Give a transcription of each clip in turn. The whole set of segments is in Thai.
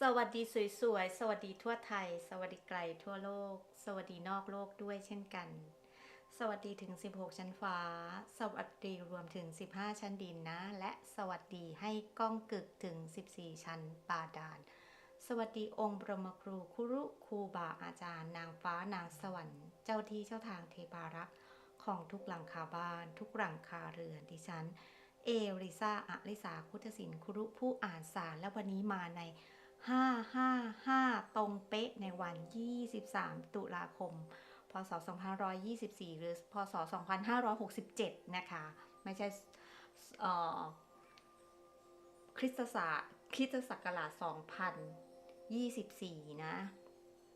สวัสดีสวยๆ สวัสดีทั่วไทย สวัสดีไกลทั่วโลก สวัสดีนอกโลกด้วยเช่นกัน สวัสดีถึง 16 ชั้นฟ้า สวัสดีรวมถึง 15 ชั้นดินนะ และสวัสดีให้ก้องกึกถึง 14 ชั้นบาดาล สวัสดีองค์บรมครูคุรุครูบาอาจารย์ นางฟ้านางสวรรค์ เจ้าที่เจ้าทางเทพารักษ์ของทุกหลังคาบ้าน ทุกหลังคาเรือนดิฉัน เอริซาอลิสาพุทธศิลป์คุรุผู้อ่านสารและวันนี้มาใน 555 ตรงเป๊ะในวัน 23 ตุลาคม พศ 2524 หรือ พศ 2567 นะคะ ไม่ใช่คริสตศาสตร์คริสตศักราช2024 นะ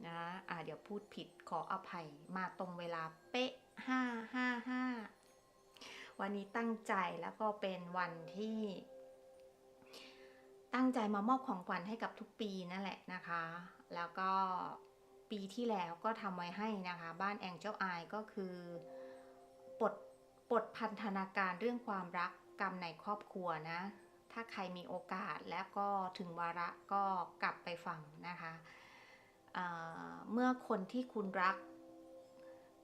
นะอ่าเดี๋ยวพูดผิดขออภัยมาตรงเวลาเป๊ะ 555 วันนี้ตั้งใจแล้วก็เป็นวันที่ ตั้งใจมามอบของขวัญให้กับทุกปีนั่นแหละนะคะ แล้วก็ปีที่แล้วก็ทำไว้ให้นะคะ บ้านแองเจ้าอายก็คือปลดปลดพันธนาการเรื่องความรักกรรมในครอบครัวนะ ถ้าใครมีโอกาสและก็ถึงวาระก็กลับไปฟังนะคะเเมื่อคนที่คุณรัก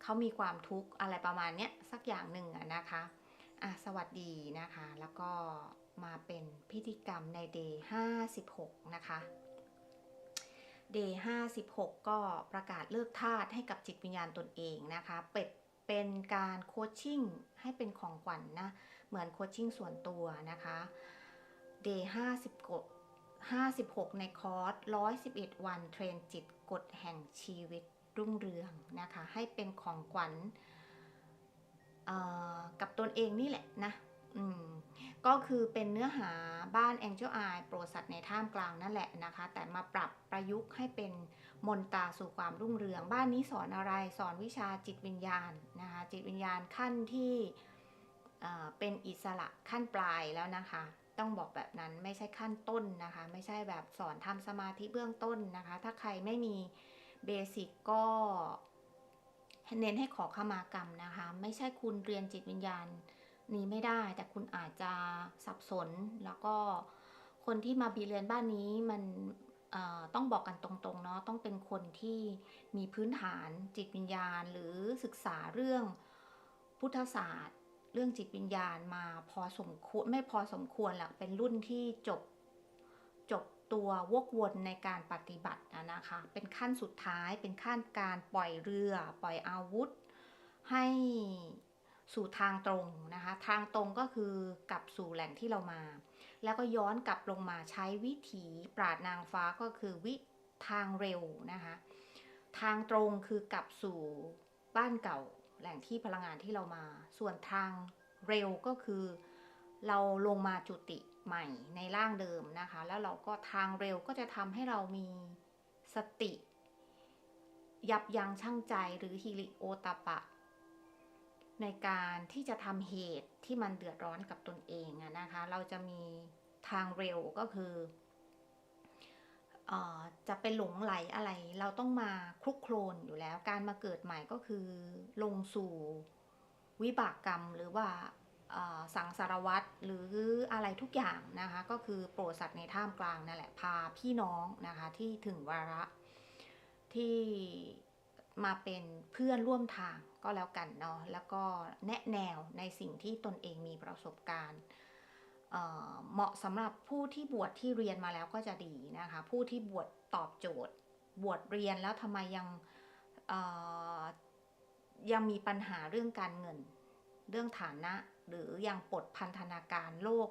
เขามีความทุกข์อะไรประมาณเนี้ยสักอย่างหนึ่งอะนะคะอะสวัสดีนะคะแล้วก็ มาเป็นพิธีกรรมในเดย์56 นะคะ เดย์56 ก็ประกาศเลิกทาสให้กับจิตวิญญาณตนเองนะคะ เป็ดเป็นการโคชชิ่งให้เป็นของขวัญนนะ เหมือนโคชชิ่งส่วนตัวนะคะ เดย์56 56 ในคอร์ส 111 วันเทรนจิตกฎแห่งชีวิตรุ่งเรืองนะคะ ให้เป็นของขวัญกับตนเองนี่แหละนะ ก็คือเป็นเนื้อหาบ้าน Angel Eye โปรดสัตว์ในท่ามกลางนั่นแหละนะคะ แต่มาปรับประยุกต์ให้เป็นมนตาสู่ความรุ่งเรือง บ้านนี้สอนอะไรสอนวิชาจิตวิญญาณนะคะจิตวิญญาณขั้นที่เอ่อเป็นอิสระขั้นปลายแล้วนะคะ ต้องบอกแบบนั้นไม่ใช่ขั้นต้นนะคะ ไม่ใช่แบบสอนทำสมาธิเบื้องต้นนะคะ ถ้าใครไม่มีเบสิกก็เน้นให้ขอขมากรรมนะคะ ไม่ใช่คุณเรียนจิตวิญญาณ นี้ไม่ได้ แต่คุณอาจจะสับสน แล้วก็คนที่มาบีเรียนบ้านนี้มันต้องบอกกันตรงๆเนาะต้องเป็นคนที่มีพื้นฐานจิตวิญญาณ หรือศึกษาเรื่องพุทธศาสตร์ เรื่องจิตวิญญาณมาพอสมควรไม่พอสมควรหรอกเป็นรุ่นที่จบจบตัววกวนในการปฏิบัตินะคะ เป็นขั้นสุดท้ายเป็นขั้นการปล่อยเรือ ปล่อยอาวุธ ให้ สู่ทางตรงนะคะ ทางตรงก็คือกลับสู่แหล่งที่เรามา แล้วก็ย้อนกลับลงมาใช้วิถีปราดนางฟ้าก็คือวิทางเร็วนะคะ ทางตรงคือกลับสู่บ้านเก่าแหล่งที่พลังงานที่เรามา ส่วนทางเร็วก็คือ เราลงมาจุติใหม่ในร่างเดิมนะคะ แล้วเราก็ทางเร็วก็จะทำให้เรามีสติ ยับยั้งชั่งใจหรือฮิริโอตาปะ ในการที่จะทำเหตุที่มันเดือดร้อนกับตนเองนะคะ เราจะมีทางเร็วก็คืออจะเป็นหลงไหลอะไร เราต้องมาคลุกโคลนอยู่แล้ว การมาเกิดใหม่ก็คือ ลงสู่วิบากกรรมหรือว่าสังสารวัตรหรืออะไรทุกอย่างนะคะ ก็คือโปรดสัตว์ในท่ามกลางนั่นแหละพาพี่น้องนะคะที่ถึงวาระที่มาเป็นเพื่อนร่วมทาง ก็แล้วกันเนาะแล้วก็แนะแนวในสิ่งที่ตนเองมีประสบการณ์เหมาะสำหรับผู้ที่บวชที่เรียนมาแล้วก็จะดีนะคะผู้ที่บวชตอบโจทย์ บวชเรียนแล้วทำไมยังยังมีปัญหาเรื่องการเงิน เรื่องฐานะ หรือยังปลดพันธนาการโลก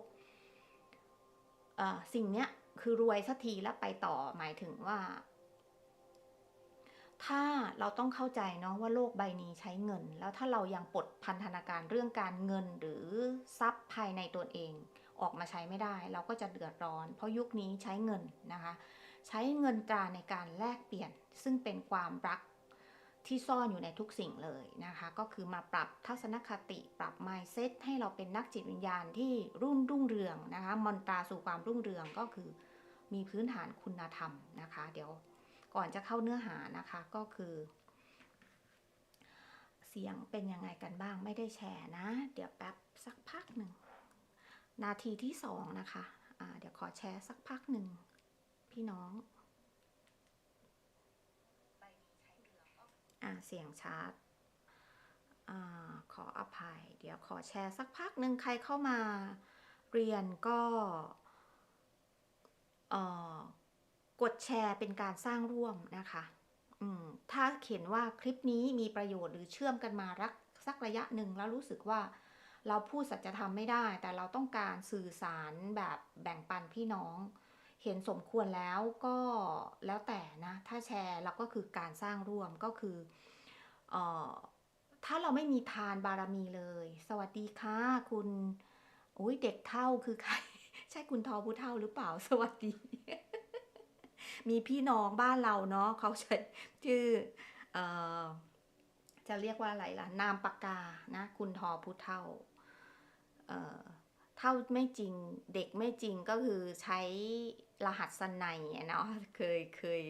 สิ่งเนี้ยคือรวยสักทีแล้วไปต่อหมายถึงว่า ถ้าเราต้องเข้าใจเนาะว่าโลกใบนี้ใช้เงิน แล้วถ้าเรายังปลดพันธนาการเรื่องการเงินหรือทรัพย์ภายในตัวเอง ออกมาใช้ไม่ได้ เราก็จะเดือดร้อน เพราะยุคนี้ใช้เงินนะคะ ใช้เงินตราในการแลกเปลี่ยน ซึ่งเป็นความรักที่ซ่อนอยู่ในทุกสิ่งเลยนะคะ ก็คือมาปรับทัศนคติปรับ mindset ให้เราเป็นนักจิตวิญญาณที่รุ่งรุ่งเรืองนะคะมนตราสู่ความรุ่งเรืองก็คือ มีพื้นฐานคุณธรรมนะคะ เดี๋ยว ก่อนจะเข้าเนื้อหานะคะก็คือ เสียงเป็นยังไงกันบ้างไม่ได้แชร์นะ เดี๋ยวแป๊บสักพักหนึ่ง นาทีที่สองนะคะะเดี๋ยวขอแชร์สักพักหนึ่ง พี่น้องอ่าเสียงชัดอขออภัย เดี๋ยวขอแชร์สักพักหนึ่งใครเข้ามาเรียนก็เออ กดแชร์เป็นการสร้างร่วมนะคะถ้าเห็นว่าคลิปนี้มีประโยชน์หรือเชื่อมกันมารักสักระยะหนึ่งแล้วรู้สึกว่าเราพูดสัจธรรมไม่ได้ แต่เราต้องการสื่อสารแบบแบ่งปันพี่น้อง เห็นสมควรแล้วก็แล้วแต่นะ ถ้าแชร์เราก็คือการสร้างร่วมก็คือออถ้าเราไม่มีทานบารมีเลย สวัสดีค่ะคุณอุ้ยเด็กเท่าคือใคร ใช่คุณทอผู้เท่าหรือเปล่าสวัสดี มีพี่น้องบ้านเราเนาะเขาใช้ชื่อออจะเรียกว่าอะไรล่ะ นามปากกานะคุณทอผู้เท่าเท่าไม่จริงเด็กไม่จริงก็คือใช้รหัสสนัยอะเนาะเคยเคย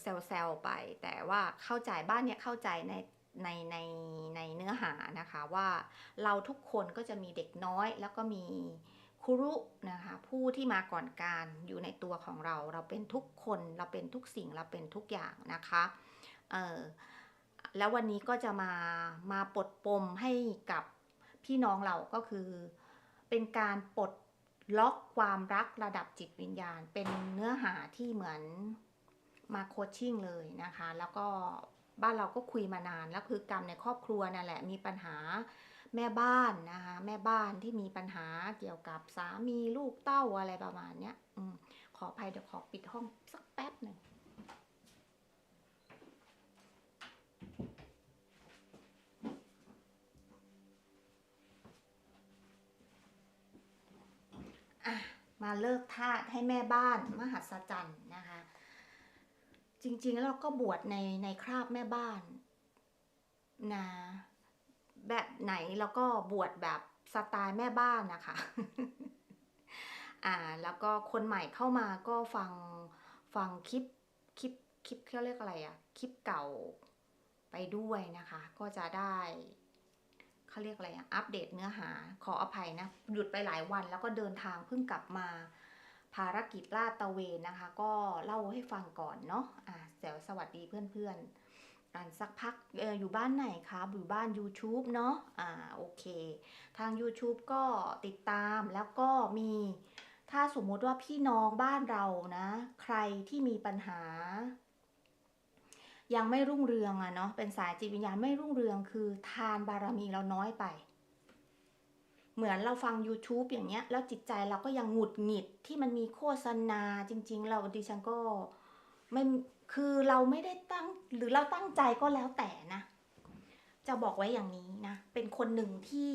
เซวแซวไป แต่ว่าเข้าใจบ้านเนี้ยเข้าใจในในในในเนื้อหานะคะว่าเราทุกคนก็จะมีเด็กน้อยแล้วก็มี ครูรุนะคะผู้ที่มาก่อนการอยู่ในตัวของเรา เราเป็นทุกคนเราเป็นทุกสิ่งเราเป็นทุกอย่างนะคะเออแล้ววันนี้ก็จะมามาปลดปมให้กับพี่น้องเราก็คือ เป็นการปลดล็อกความรักระดับจิตวิญญาณ เป็นเนื้อหาที่เหมือนมาโคชชิ่งเลยนะคะ แล้วก็บ้านเราก็คุยมานานแล้วคือกรรมในครอบครัวนั่นแหละมีปัญหา แม่บ้านนะคะแม่บ้านที่มีปัญหาเกี่ยวกับสามีลูกเต้าอะไรประมาณเนี้ยอมขออภัยเดี๋ยวขอปิดห้องสักแป๊บหนึ่งมาเลิกทาสให้แม่บ้านมหัศจรรย์นะคะ จริงๆแล้วเราก็บวชในในคราบแม่บ้านนะ แบบไหนเราก็บวชแบบสไตล์แม่บ้านนะคะ อ่า แล้วก็คนใหม่เข้ามาก็ฟังฟังคลิปคลิปคลิปเขาเรียกอะไรอะคลิปเก่าไปด้วยนะคะ ก็จะได้เขาเรียกอะไรอะอัปเดตเนื้อหาขออภัยนะ หยุดไปหลายวันแล้วก็เดินทางเพิ่งกลับมาภารกิจลาดตะเวนนะคะ ก็เล่าให้ฟังก่อนเนาะอ่าเดี๋ยวสวัสดีเพื่อนๆ อ่านสักพักออยู่บ้านไหนคะอยู่บ้าน YouTube เนาะอ่าโอเค ทาง YouTube ก็ติดตามแล้วก็มีถ้าสมมติว่าพี่น้องบ้านเรานะ ใครที่มีปัญหา ยังไม่รุ่งเรืองอะเนาะเป็นสายจิตวิญญาณไม่รุ่งเรืองคือทานบารมีเราน้อยไป เหมือนเราฟัง YouTube อย่างเงี้ย แล้วจิตใจเราก็ยังหงุดหงิดที่มันมีโฆษณาจริง ๆ เราดิฉันก็ไม่ คือเราไม่ได้ตั้งหรือเราตั้งใจก็แล้วแต่นะ จะบอกไว้อย่างนี้นะ เป็นคนหนึ่งที่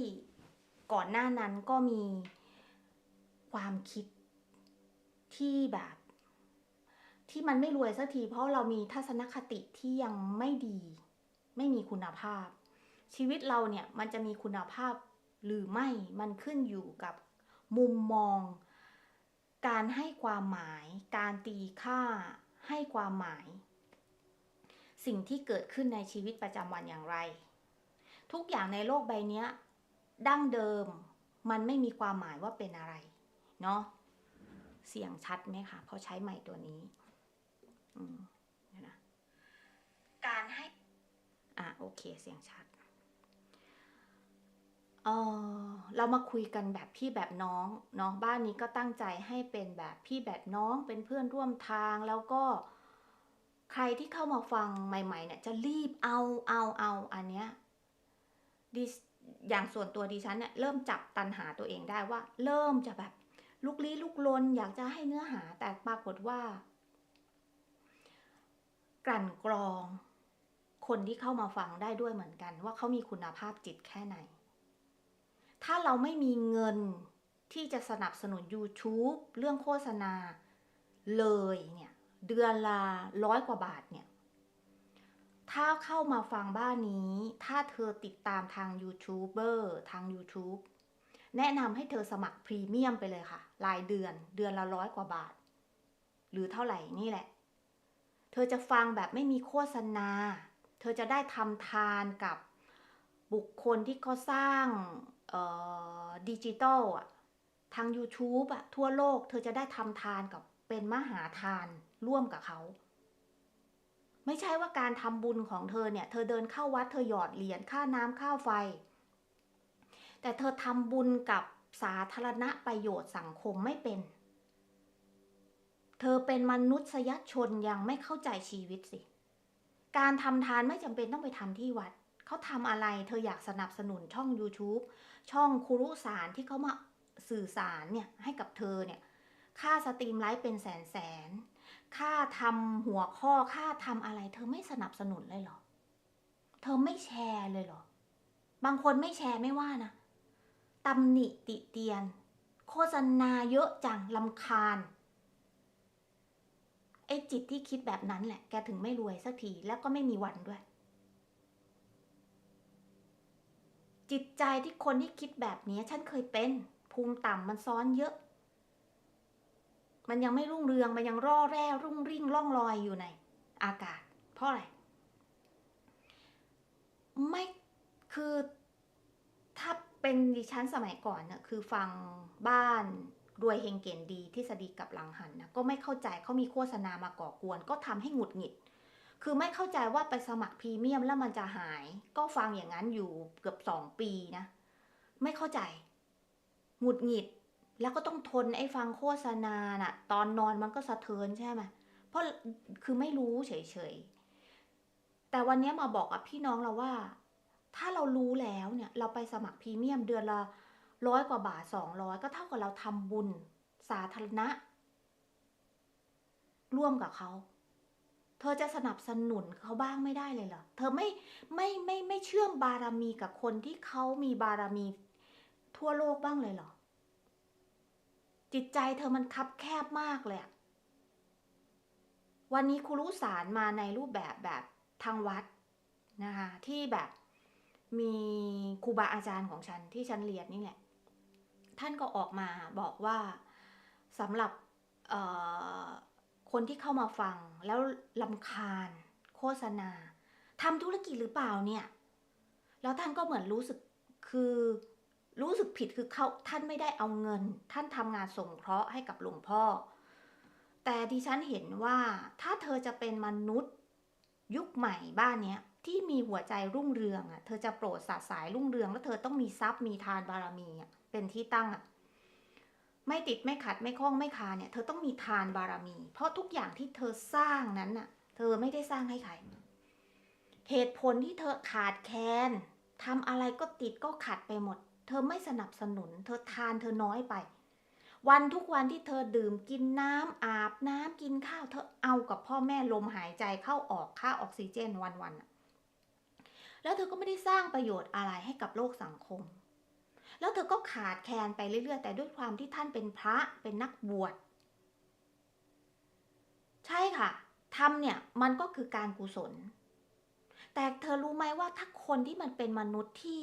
ก่อนหน้านั้นก็มีความคิดที่แบบ ที่มันไม่รวยสักทีเพราะเรามีทัศนคติที่ยังไม่ดี ไม่มีคุณภาพ ชีวิตเราเนี่ยมันจะมีคุณภาพหรือไม่มันขึ้นอยู่กับมุมมอง การให้ความหมาย การตีค่า ให้ความหมาย สิ่งที่เกิดขึ้นในชีวิตประจำวันอย่างไร ทุกอย่างในโลกใบนี้ดั้งเดิมมันไม่มีความหมายว่าเป็นอะไร เนาะเสียงชัดไหมคะเพราใช้ไม้ตัวนี้อืมนะการให้ อะ โอเค เสียงชัด เออเรามาคุยกันแบบพี่แบบน้องเนาะบ้านนี้ก็ตั้งใจให้เป็นแบบพี่แบบน้องเป็นเพื่อนร่วมทางแล้วก็ ใครที่เข้ามาฟังใหม่ๆเนี่ยจะรีบเอาเอาเอาอันเนี้ยดิอย่างส่วนตัวดิฉันเนี่ยเริ่มจับตันหาตัวเองได้ว่า เริ่มจะแบบลุกลี้ลุกลนอยากจะให้เนื้อหาแต่ปรากฏว่า กลั่นกรอง คนที่เข้ามาฟังได้ด้วยเหมือนกัน ว่าเขามีคุณภาพจิตแค่ไหน ถ้าเราไม่มีเงินที่จะสนับสนุน YouTube เรื่องโฆษณาเลยเนี่ย เดือนละร้อยกว่าบาทเนี่ย ถ้าเข้ามาฟังบ้านนี้ ถ้าเธอติดตามทางยูทูบเบอร์ทาง YouTube แนะนำให้เธอสมัครพรีเมียมไปเลยค่ะ รายเดือนเดือนละร้อยกว่าบาท หรือเท่าไหร่นี่แหละ เธอจะฟังแบบไม่มีโฆษณา เธอจะได้ทำทานกับบุคคลที่เขาสร้าง ดิจิตอลอะทาง YouTube อะทั่วโลก เธอจะได้ทำทานกับเป็นมหาทานร่วมกับเขา ไม่ใช่ว่าการทำบุญของเธอเนี่ย เธอเดินเข้าวัดเธอหยอดเหรียญค่าน้ำค่าไฟ แต่เธอทำบุญกับสาธารณประโยชน์สังคมไม่เป็น เธอเป็นมนุษยชนยังไม่เข้าใจชีวิตสิ การทำทานไม่จำเป็นต้องไปทำที่วัด เขาทำอะไรเธออยากสนับสนุนช่อง YouTube ช่องครูรุสารที่เขามาสื่อสารเนี่ยให้กับเธอเนี่ยค่าสตรีมไลฟ์เป็นแสนแสนค่าทำหัวข้อค่าทำอะไร เธอไม่สนับสนุนเลยเหรอ เธอไม่แชร์เลยเหรอ บางคนไม่แชร์ไม่ว่านะตำหนิติเตียน โฆษณาเยอะจังลำคาญไอ้จิตที่คิดแบบนั้นแหละ แกถึงไม่รวยสักที แล้วก็ไม่มีวันด้วย จิตใจที่คนที่คิดแบบนี้ฉันเคยเป็นภูมิต่ำมันซ้อนเยอะ มันยังไม่รุ่งเรืองมันยังร่อแร่รุ่งริ่งล่องลอยอยู่ใน อากาศ เพราะอะไร ไม่คือถ้าเป็นดิฉันสมัยก่อนน่ะคือฟังบ้านรวยเฮงเก่งดีทฤษฎีกับหลังหันนะก็ไม่เข้าใจเขามีโฆษณามาก่อกวน ก็ทำให้หงุดหงิด คือไม่เข้าใจว่าไปสมัครพรีเมียมแล้วมันจะหาย ก็ฟังอย่างนั้นอยู่เกือบสองปีนะ ไม่เข้าใจ หงุดหงิด แล้วก็ต้องทนไอ้ฟังโฆษณาน่ะ ตอนนอนมันก็สะเทือนใช่ไหมเพราะคือไม่รู้เฉยๆ แต่วันนี้มาบอกกับพี่น้องเราว่า ถ้าเรารู้แล้วเนี่ย เราไปสมัครพรีเมียมเดือนละร้อยกว่าบาทสองร้อยก็เท่ากับเราทำบุญสาธารณะ ร่วมกับเขา เธอจะสนับสนุนเขาบ้างไม่ได้เลยเหรอ เธอไม่ไม่ไม่ไม่เชื่อมบารมีกับคนที่เขามีบารมีทั่วโลกบ้างเลยเหรอ จิตใจเธอมันคับแคบมากเลยวันนี้ครูรู้สารมาในรูปแบบแบบทางวัดนะคะที่แบบมีครูบาอาจารย์ของฉันที่ฉันเรียนนี่แหละ ท่านก็ออกมาบอกว่าสำหรับ คนที่เข้ามาฟังแล้วลำคาญ โฆษณาทำธุรกิจหรือเปล่าเนี่ย แล้วท่านก็เหมือนรู้สึกคือรู้สึกผิดคือเขาท่านไม่ได้เอาเงิน ท่านทำงานส่งเคราะห์ให้กับหลวงพ่อ แต่ดิฉันเห็นว่าถ้าเธอจะเป็นมนุษย์ยุคใหม่บ้านเนี้ยที่มีหัวใจรุ่งเรืองอะ เธอจะโปรดสาสายรุ่งเรือง แล้วเธอต้องมีทรัพย์มีทานบารมีอะเป็นที่ตั้งอะ ไม่ติดไม่ขัดไม่คล้องไม่คาเนี่ย เธอต้องมีทานบารมี เพราะทุกอย่างที่เธอสร้างนั้นน่ะ เธอไม่ได้สร้างให้ใคร เหตุผลที่เธอขาดแคลนทำอะไรก็ติดก็ขัดไปหมด เธอไม่สนับสนุน เธอทานเธอน้อยไป วันทุกวันที่เธอดื่มกินน้ำอาบน้ำกินข้าว เธอเอากับพ่อแม่ลมหายใจเข้าออกค่าออกซิเจนวันๆแล้วเธอก็ไม่ได้สร้างประโยชน์อะไรให้กับโลกสังคม แล้วเธอก็ขาดแคลนไปเรื่อยๆ แต่ด้วยความที่ท่านเป็นพระเป็นนักบวช ใช่ค่ะทำเนี่ยมันก็คือการกุศล แต่เธอรู้ไหมว่าถ้าคนที่มันเป็นมนุษย์ที่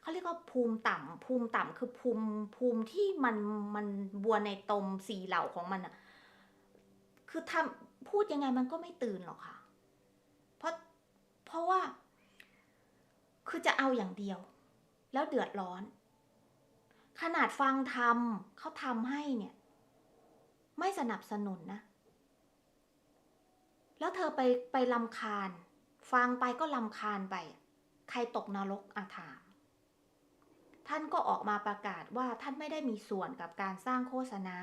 เขาเรียกว่าภูมิต่ำภูมิต่ำคือภูมิภูมิที่มันมันบัวในตมสีเหล่าของมันอะคือทำพูดยังไงมันก็ไม่ตื่นหรอกค่ะ เพราะเพราะว่า คือจะเอาอย่างเดียว แล้วเดือดร้อน ขนาดฟังทำเขาทำให้เนี่ย ไม่สนับสนุนนะ แล้วเธอไปไปลำคาญ ฟังไปก็ลำคาญไป ใครตกนรกอาถาม ท่านก็ออกมาประกาศว่าท่านไม่ได้มีส่วนกับการสร้างโฆษณา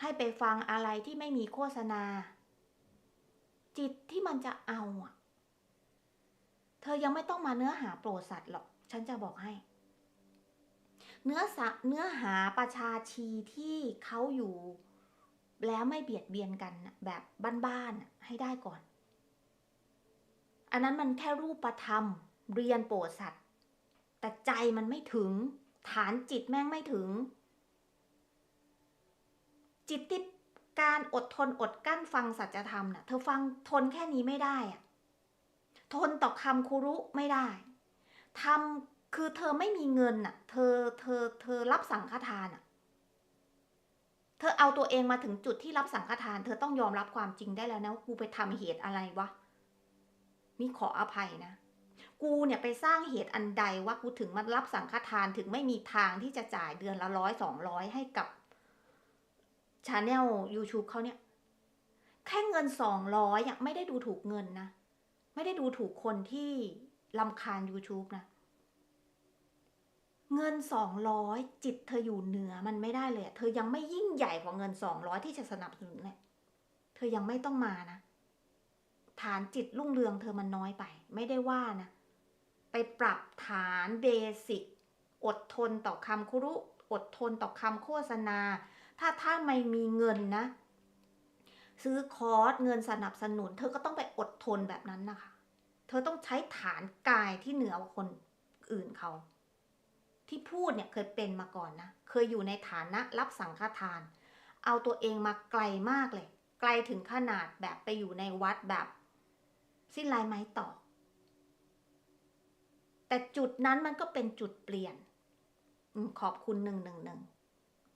ให้ไปฟังอะไรที่ไม่มีโฆษณา จิตที่มันจะเอาอะเธอยังไม่ต้องมาเนื้อหาโปรสัตว์หรอก ฉันจะบอกให้ เนื้อสเนื้อหาประชาชีที่เขาอยู่ แล้วไม่เบียดเบียนกันแบบบ้านๆให้ได้ก่อน อันนั้นมันแค่รูปธรรม เรียนโปรดสัตว์ แต่ใจมันไม่ถึง ฐานจิตแม่งไม่ถึง จิตที่การอดทนอดกั้นฟังสัจธรรมน่ะเธอฟังทนแค่นี้ไม่ได้อะทนต่อคำคุรุไม่ได้ทำ คือเธอไม่มีเงินน่ะ เธอ เธอ เธอรับสังฆทานอะ เธอเอาตัวเองมาถึงจุดที่รับสังฆทาน เธอต้องยอมรับความจริงได้แล้วนะว่ากูไปทำเหตุอะไรวะ นี่ขออภัยนะ กูเนี่ยไปสร้างเหตุอันใดว่ากูถึงมารับสังฆทานถึงไม่มีทางที่จะจ่ายเดือนละร้อยสองร้อยให้กับชาแนล YouTube เขาเนี่ย แค่เงินสองร้อยไม่ได้ดูถูกเงินนะ ไม่ได้ดูถูกคนที่ลำคาญ YouTube นะ เงินสองร้อยจิตเธออยู่เหนือมันไม่ได้เลย เธอยังไม่ยิ่งใหญ่กว่าเงินสองร้อยที่จะสนับสนุนเนี่ยเธอยังไม่ต้องมานะ ฐานจิตรุ่งเรืองเธอมันน้อยไป ไม่ได้ว่านะ ไปปรับฐานเบสิก อดทนต่อคำคุรุ อดทนต่อคำโฆษณา ถ้าถ้าไม่มีเงินนะ ซื้อคอร์สเงินสนับสนุน เธอก็ต้องไปอดทนแบบนั้นนะคะ เธอต้องใช้ฐานกายที่เหนือกว่าคนอื่นเขา ที่พูดเนี่ยเคยเป็นมาก่อนนะ เคยอยู่ในฐานะรับสังฆทาน เอาตัวเองมาไกลมากเลย ไกลถึงขนาดแบบไปอยู่ในวัดแบบ สิ้นลายไม้ต่อ แต่จุดนั้นมันก็เป็นจุดเปลี่ยนอขอบคุณหนึ่งหนึ่งหนึ่ง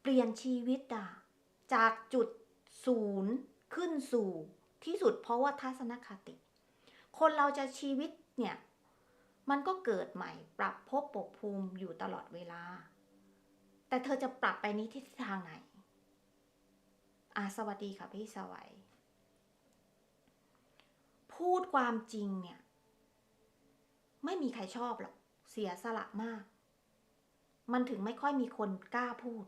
เปลี่ยนชีวิตอะจากจุดศูนย์ขึ้นสู่ที่สุดเพราะว่าทัศนคติ คนเราจะชีวิตเนี่ย มันก็เกิดใหม่ปรับภพปกภูมิอยู่ตลอดเวลา แต่เธอจะปรับไปนี้ทิศทางไหนอาสวัสดีค่ะพี่สวัย พูดความจริงเนี่ย ไม่มีใครชอบหรอก เสียสละมาก มันถึงไม่ค่อยมีคนกล้าพูด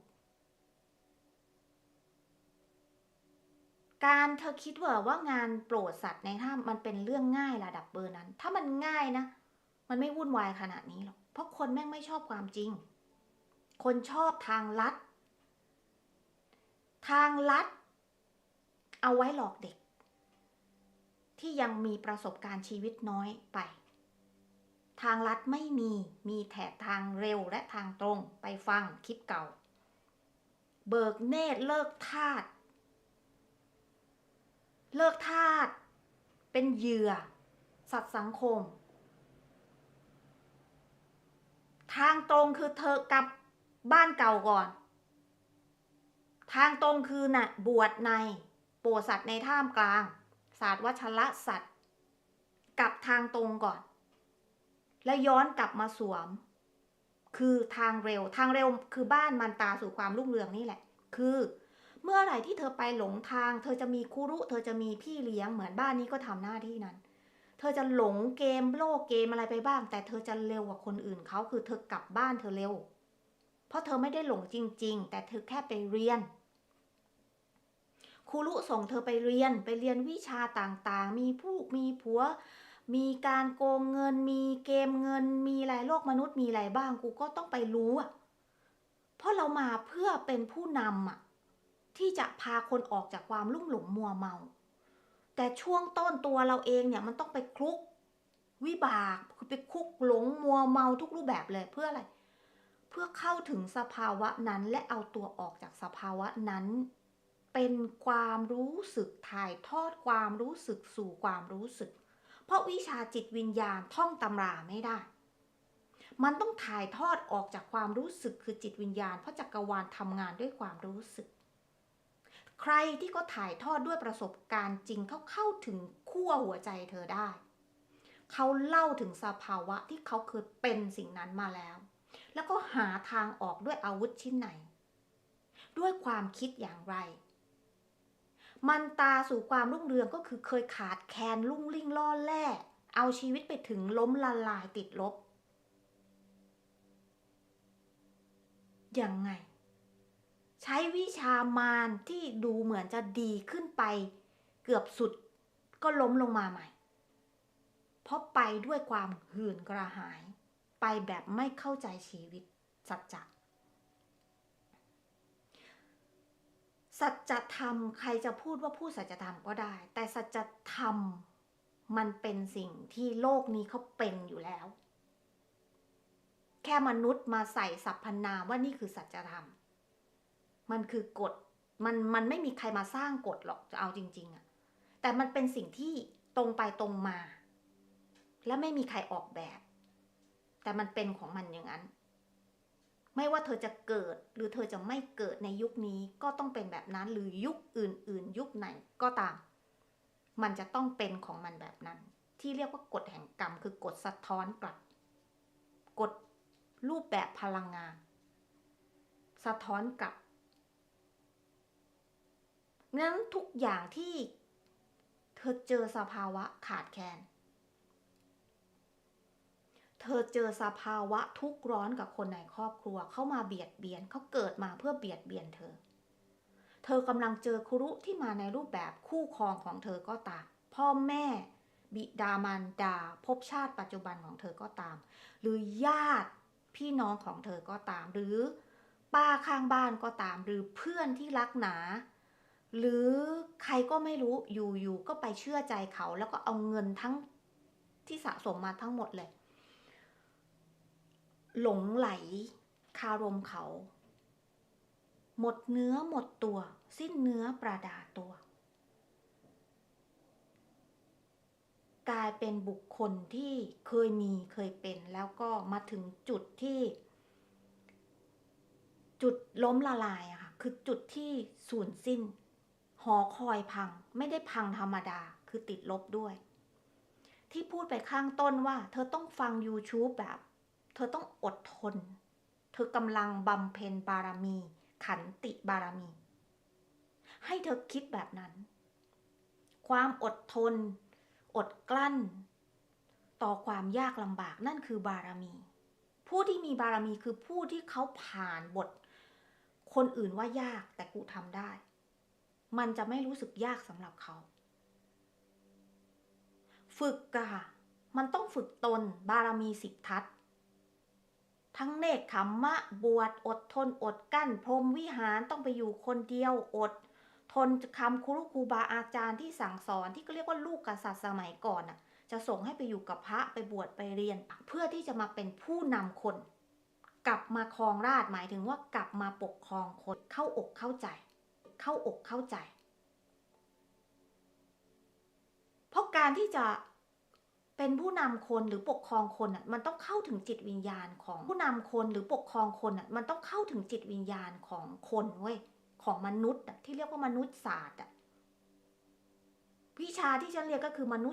การเธอคิดว่าว่างานโปรดสัตว์ในถ้ำมันเป็นเรื่องง่ายระดับเบอร์นั้น ถ้ามันง่ายนะ มันไม่วุ่นวายขนาดนี้หรอก เพราะคนแม่งไม่ชอบความจริง คนชอบทางลัด ทางลัด เอาไว้หลอกเด็ก ที่ยังมีประสบการณ์ชีวิตน้อยไป ทางลัดไม่มี มีแถบทางเร็วและทางตรง ไปฟังคลิปเก่า เบิกเนตรเลิกทาตเลิกทาตเป็นเหยื่อ สัตว์สังคม ทางตรงคือเธอกลับบ้านเก่าก่อน ทางตรงคือน่ะบวชในโปรสัตว์ในท่ามกลาง ศาสตร์วัชระสัตว์กลับทางตรงก่อน แล้วย้อนกลับมาสวม คือทางเร็วทางเร็วคือบ้านมันตาสู่ความรุ่งเรืองนี่แหละ คือ เมื่อไหร่ที่เธอไปหลงทาง เธอจะมีครูรุ เธอจะมีพี่เลี้ยงเหมือนบ้านนี้ก็ทำหน้าที่นั้น เธอจะหลงเกมโลกเกมอะไรไปบ้าง แต่เธอจะเร็วกว่าคนอื่นเขาคือเธอกลับบ้านเธอเร็ว เพราะเธอไม่ได้หลงจริง ๆ แต่เธอแค่ไปเรียนครูรุส่งเธอไปเรียนไปเรียนวิชาต่างๆ มีผู้มีผัว มีการโกงเงิน มีเกมเงิน มีอะไรโลกมนุษย์มีอะไรบ้างกูก็ต้องไปรู้อะเพราะเรามาเพื่อเป็นผู้นำอะที่จะพาคนออกจากความลุ่มหลงมัวเมา แต่ช่วงต้นตัวเราเองเนี่ยมันต้องไปคลุกวิบากคือไปคุกหลงมัวเมาทุกรูปแบบเลยเพื่ออะไร เพื่อเข้าถึงสภาวะนั้นและเอาตัวออกจากสภาวะนั้น เป็นความรู้สึกถ่ายทอดความรู้สึกสู่ความรู้สึก เพราะวิชาจิตวิญญาณท่องตำราไม่ได้ มันต้องถ่ายทอดออกจากความรู้สึกคือจิตวิญญาณ เพราะจักรวาลทำงานด้วยความรู้สึก ใครที่ก็ถ่ายทอดด้วยประสบการณ์จริงเขาเข้าถึงขั้วหัวใจเธอได้ เขาเล่าถึงสภาวะที่เขาเคยเป็นสิ่งนั้นมาแล้ว แล้วก็หาทางออกด้วยอาวุธชิ้นไหน ด้วยความคิดอย่างไร มันตาสู่ความรุ่งเรืองก็คือเคยขาดแคลนลุ่งลิ่งล่อแล่เอาชีวิตไปถึงล้มละลายติดลบยังไง ใช้วิชามารที่ดูเหมือนจะดีขึ้นไป เกือบสุดก็ล้มลงมาใหม่ เพราะไปด้วยความหื่นกระหาย ไปแบบไม่เข้าใจชีวิต สัจจะสัจธรรมใครจะพูดว่าพูดสัจธรรมก็ได้ แต่สัจธรรมมันเป็นสิ่งที่โลกนี้เขาเป็นอยู่แล้ว แค่มนุษย์มาใส่สรรพนามว่านี่คือสัจธรรม มันคือกฎมันมันไม่มีใครมาสร้างกฎหรอกจะเอาจริง ๆอะแต่มันเป็นสิ่งที่ตรงไปตรงมา และไม่มีใครออกแบบ แต่มันเป็นของมันอย่างนั้น ไม่ว่าเธอจะเกิดหรือเธอจะไม่เกิดในยุคนี้ก็ต้องเป็นแบบนั้นหรือยุคอื่น ๆ ยุคไหนก็ตาม มันจะต้องเป็นของมันแบบนั้น ที่เรียกว่ากฎแห่งกรรมคือกฎสะท้อนกลับกฎรูปแบบพลังงาน สะท้อนกลับ นั้นทุกอย่างที่เธอเจอสภาวะขาดแคลน เธอเจอสภาวะทุกข์ร้อนกับคนในครอบครัว เข้ามาเบียดเบียนเขาเกิดมาเพื่อเบียดเบียนเธอ เธอกำลังเจอครุที่มาในรูปแบบคู่ครองของเธอก็ตาม พ่อแม่บิดามารดาภพชาติปัจจุบันของเธอก็ตาม หรือญาติพี่น้องของเธอก็ตาม หรือป้าข้างบ้านก็ตาม หรือเพื่อนที่รักหนา หรือใครก็ไม่รู้อยู่ๆก็ไปเชื่อใจเขา แล้วก็เอาเงินทั้งที่สะสมมาทั้งหมดเลย หลงไหล คารมเขา หมดเนื้อหมดตัว สิ้นเนื้อประดาตัว กลายเป็นบุคคลที่เคยมีเคยเป็นแล้วก็มาถึงจุดที่ จุดล้มละลายอะค่ะคือจุดที่สูญสิ้น หอคอยพังไม่ได้พังธรรมดาคือติดลบด้วย ที่พูดไปข้างต้นว่า เธอต้องฟัง YouTube แบบ เธอต้องอดทน เธอกำลังบำเพ็ญบารมี ขันติบารมี ให้เธอคิดแบบนั้น ความอดทน อดกลั้น ต่อความยากลำบากนั่นคือบารมี ผู้ที่มีบารมีคือผู้ที่เขาผ่านบท คนอื่นว่ายากแต่กูทำได้ มันจะไม่รู้สึกยากสำหรับเขา ฝึกกะค่ะมันต้องฝึกตนบารมีสิบทัศทั้งเนคขมมะบวชอดทนอดกั้น พรมวิหารต้องไปอยู่คนเดียวอด ทนคำครูครูบาอาจารย์ที่สั่งสอนที่ก็เรียกว่าลูกกษัตริย์สมัยก่อนน่ะ จะส่งให้ไปอยู่กับพระไปบวชไปเรียน เพื่อที่จะมาเป็นผู้นำคน กลับมาครองราชหมายถึงว่ากลับมาปกครองคนเข้าอกเข้าใจ เข้าอกเข้าใจ เพราะการที่จะเป็นผู้นำคนหรือปกครองคนอะมันต้องเข้าถึงจิตวิญญาณของผู้นำคนหรือปกครองคนอะมันต้องเข้าถึงจิตวิญญาณของคนเว้ยของมนุษย์ที่เรียกว่ามนุษยศาสตร์อะวิชาที่ฉันเรียนก็คือมนุษย